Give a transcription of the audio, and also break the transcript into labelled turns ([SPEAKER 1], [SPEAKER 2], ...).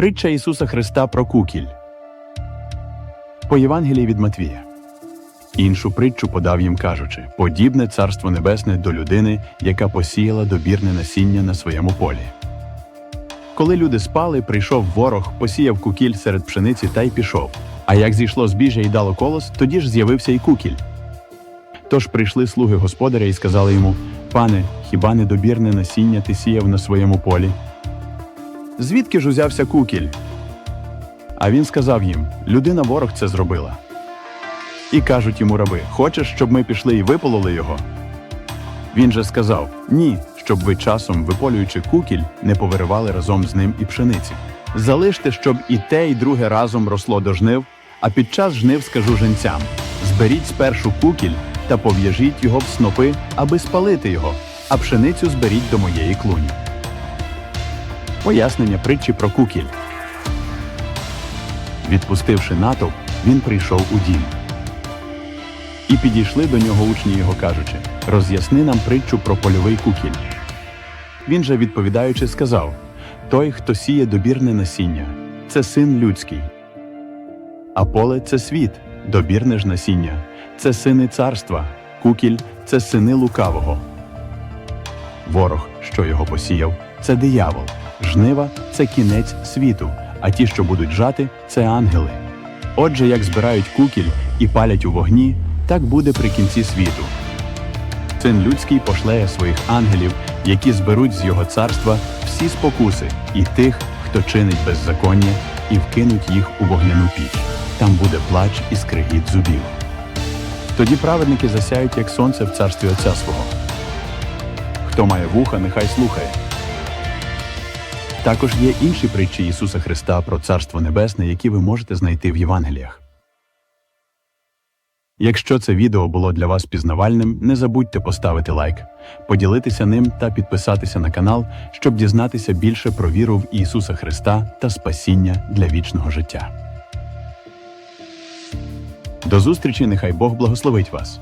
[SPEAKER 1] Притча Ісуса Христа про кукіль. По Євангелії від Матвія. Іншу притчу подав їм, кажучи: подібне царство небесне до людини, яка посіяла добірне насіння на своєму полі. Коли люди спали, прийшов ворог, посіяв кукіль серед пшениці та й пішов. А як зійшло збіжжя і дало колос, тоді ж з'явився і кукіль. Тож прийшли слуги господаря і сказали йому: Пане, хіба не добірне насіння ти сіяв на своєму полі? Звідки ж узявся кукіль? А він сказав їм: Людина ворог це зробила. І кажуть йому раби: Хочеш, щоб ми пішли і випололи його? Він же сказав: Ні, щоб ви часом, виполюючи кукіль, не повиривали разом з ним і пшениці. Залиште, щоб і те, і друге разом росло до жнив, а під час жнив скажу женцям: зберіть спершу кукіль та пов'яжіть його в снопи, аби спалити його, а пшеницю зберіть до моєї клуні. Пояснення притчі про кукіль. Відпустивши натовп, він прийшов у дім. І підійшли до нього учні його, кажучи: Роз'ясни нам притчу про польовий кукіль. Він же, відповідаючи, сказав: Той, хто сіє добірне насіння, це син людський. А поле це світ, добірне ж насіння, це сини царства, кукіль це сини лукавого. Ворог, що його посіяв, це диявол, жнива це кінець світу, а ті, що будуть жати, це ангели. Отже, як збирають кукіль і палять у вогні, так буде при кінці світу. Син людський пошлеє своїх ангелів, які зберуть з його царства всі спокуси і тих, хто чинить беззаконня, і вкинуть їх у вогняну піч. Там буде плач і скригіт зубів. Тоді праведники засяють, як сонце в царстві Отця свого. Хто має вуха, нехай слухає. Також є інші притчі Ісуса Христа про Царство Небесне, які ви можете знайти в Євангеліях. Якщо це відео було для вас пізнавальним, не забудьте поставити лайк, поділитися ним та підписатися на канал, щоб дізнатися більше про віру в Ісуса Христа та спасіння для вічного життя. До зустрічі, нехай Бог благословить вас.